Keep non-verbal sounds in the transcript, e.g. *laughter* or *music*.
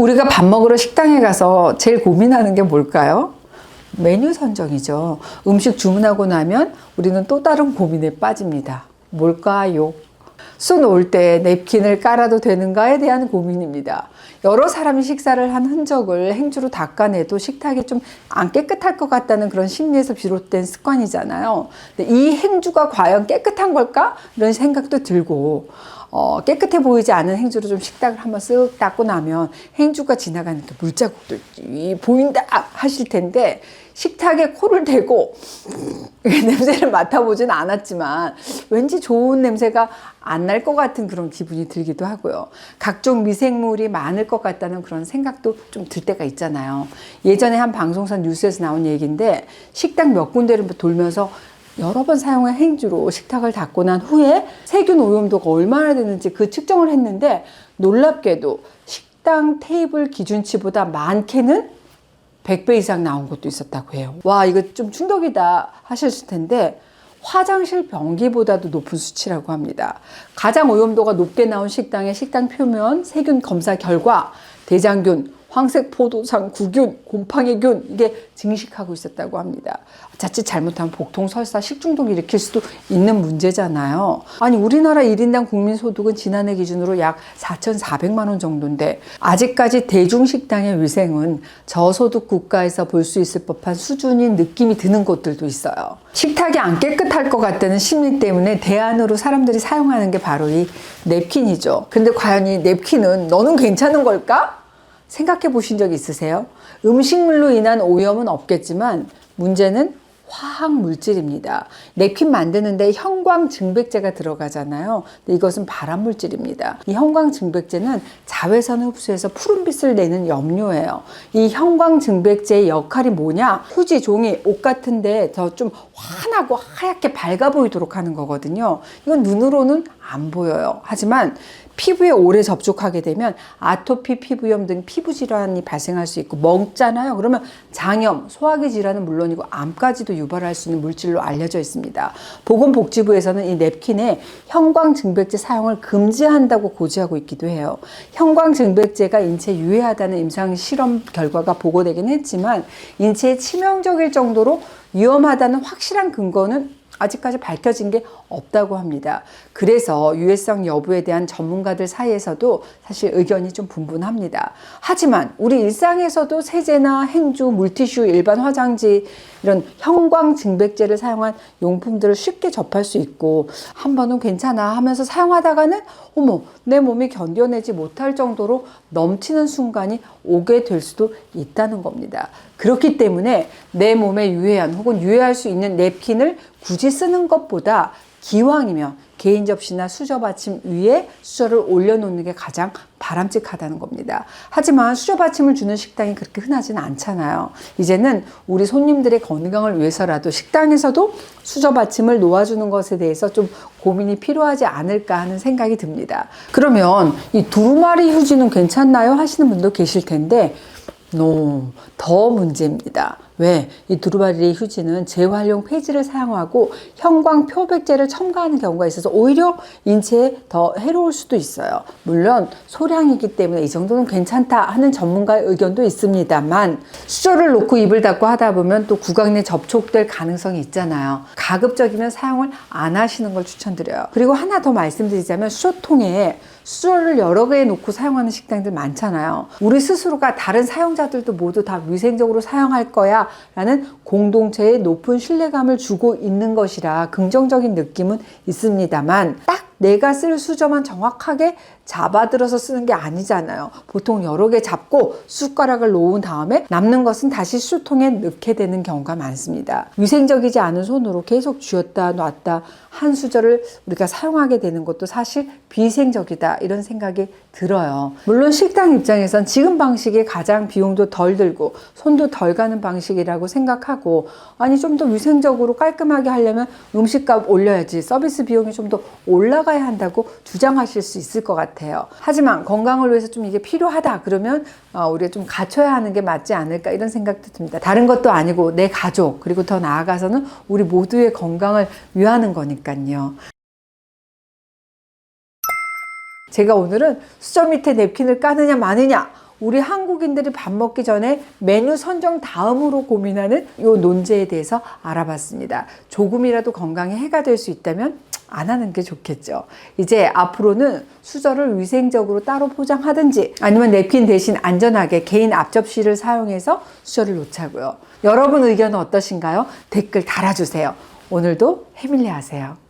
우리가 밥 먹으러 식당에 가서 제일 고민하는 게 뭘까요? 메뉴 선정이죠. 음식 주문하고 나면 우리는 또 다른 고민에 빠집니다. 뭘까요? 수 놓을 때 냅킨을 깔아도 되는가에 대한 고민입니다. 여러 사람이 식사를 한 흔적을 행주로 닦아내도 식탁이 좀 안 깨끗할 것 같다는 그런 심리에서 비롯된 습관이잖아요. 근데 이 행주가 과연 깨끗한 걸까? 이런 생각도 들고, 어, 깨끗해 보이지 않은 행주로 좀 식탁을 한번 쓱 닦고 나면 행주가 지나가는 그 물자국도 이 보인다 하실 텐데 식탁에 코를 대고 *laughs* 냄새를 맡아보진 않았지만 왠지 좋은 냄새가 안 날 것 같은 그런 기분이 들기도 하고요. 각종 미생물이 많을 것 같다는 그런 생각도 좀 들 때가 있잖아요. 예전에 한 방송사 뉴스에서 나온 얘기인데 식당 몇 군데를 돌면서 여러 번 사용한 행주로 식탁을 닦고 난 후에 세균 오염도가 얼마나 되는지 그 측정을 했는데 놀랍게도 식당 테이블 기준치보다 많게는 100배 이상 나온 것도 있었다고 해요. 와, 이거 좀 충격이다 하셨을 텐데 화장실 변기보다도 높은 수치라고 합니다. 가장 오염도가 높게 나온 식당의 식당 표면 세균 검사 결과 대장균, 황색 포도상 구균, 곰팡이균 이게 증식하고 있었다고 합니다. 자칫 잘못하면 복통, 설사, 식중독 일으킬 수도 있는 문제잖아요. 아니 우리나라 1인당 국민 소득은 지난해 기준으로 약 4,400만 원 정도인데 아직까지 대중식당의 위생은 저소득 국가에서 볼 수 있을 법한 수준인 느낌이 드는 곳들도 있어요. 식탁이 안 깨끗할 것 같다는 심리 때문에 대안으로 사람들이 사용하는 게 바로 이 냅킨이죠. 근데 과연 이 냅킨은 너는 괜찮은 걸까? 생각해 보신 적 있으세요? 음식물로 인한 오염은 없겠지만 문제는 화학 물질입니다. 냅킨 만드는데 형광증백제가 들어가잖아요. 이것은 발암 물질입니다. 이 형광증백제는 자외선을 흡수해서 푸른빛을 내는 염료예요. 이 형광증백제의 역할이 뭐냐? 휴지, 종이, 옷 같은데 더 좀 환하고 하얗게 밝아 보이도록 하는 거거든요. 이건 눈으로는 안 보여요. 하지만 피부에 오래 접촉하게 되면 아토피 피부염 등 피부 질환이 발생할 수 있고 먹잖아요. 그러면 장염, 소화기 질환은 물론이고 암까지도 유발할 수 있는 물질로 알려져 있습니다. 보건복지부에서는 이 냅킨에 형광증백제 사용을 금지한다고 고지하고 있기도 해요. 형광증백제가 인체에 유해하다는 임상 실험 결과가 보고되긴 했지만 인체에 치명적일 정도로 위험하다는 확실한 근거는 아직까지 밝혀진 게 없다고 합니다. 그래서 유해성 여부에 대한 전문가들 사이에서도 사실 의견이 좀 분분합니다. 하지만 우리 일상에서도 세제나 행주, 물티슈, 일반 화장지 이런 형광 증백제를 사용한 용품들을 쉽게 접할 수 있고 한 번은 괜찮아 하면서 사용하다가는 어머 내 몸이 견뎌내지 못할 정도로 넘치는 순간이 오게 될 수도 있다는 겁니다. 그렇기 때문에 내 몸에 유해한 혹은 유해할 수 있는 냅킨을 굳이 쓰는 것보다 기왕이면 개인 접시나 수저 받침 위에 수저를 올려놓는 게 가장 바람직하다는 겁니다. 하지만 수저 받침을 주는 식당이 그렇게 흔하지는 않잖아요. 이제는 우리 손님들의 건강을 위해서라도 식당에서도 수저 받침을 놓아주는 것에 대해서 좀 고민이 필요하지 않을까 하는 생각이 듭니다. 그러면 이 두루마리 휴지는 괜찮나요? 하시는 분도 계실 텐데 No, 더 문제입니다. 왜? 이 두루마리 휴지는 재활용 폐지를 사용하고 형광 표백제를 첨가하는 경우가 있어서 오히려 인체에 더 해로울 수도 있어요. 물론 소량이기 때문에 이 정도는 괜찮다 하는 전문가의 의견도 있습니다만 수저를 놓고 입을 닫고 하다 보면 또 구강 내 접촉될 가능성이 있잖아요. 가급적이면 사용을 안 하시는 걸 추천드려요. 그리고 하나 더 말씀드리자면 수저통에 수저를 여러 개 놓고 사용하는 식당들 많잖아요. 우리 스스로가 다른 사용자들도 모두 다 위생적으로 사용할 거야 라는 공동체에 높은 신뢰감을 주고 있는 것이라 긍정적인 느낌은 있습니다만 딱 내가 쓸 수저만 정확하게 잡아들어서 쓰는 게 아니잖아요. 보통 여러 개 잡고 숟가락을 놓은 다음에 남는 것은 다시 수통에 넣게 되는 경우가 많습니다. 위생적이지 않은 손으로 계속 쥐었다 놨다 한 수저를 우리가 사용하게 되는 것도 사실 비위생적이다 이런 생각이 들어요. 물론 식당 입장에선 지금 방식이 가장 비용도 덜 들고 손도 덜 가는 방식이라고 생각하고 아니 좀 더 위생적으로 깔끔하게 하려면 음식값 올려야지 서비스 비용이 좀 더 올라가야 한다고 주장하실 수 있을 것 같아요. 하지만 건강을 위해서 좀 이게 필요하다 그러면 어, 우리가 좀 갖춰야 하는 게 맞지 않을까 이런 생각도 듭니다. 다른 것도 아니고 내 가족 그리고 더 나아가서는 우리 모두의 건강을 위하는 거니까요. 제가 오늘은 수저 밑에 냅킨을 까느냐 마느냐 우리 한국인들이 밥 먹기 전에 메뉴 선정 다음으로 고민하는 이 논제에 대해서 알아봤습니다. 조금이라도 건강에 해가 될 수 있다면 안 하는 게 좋겠죠. 이제 앞으로는 수저를 위생적으로 따로 포장하든지 아니면 냅킨 대신 안전하게 개인 앞접시를 사용해서 수저를 놓자고요. 여러분 의견은 어떠신가요? 댓글 달아주세요. 오늘도 해밀리 하세요.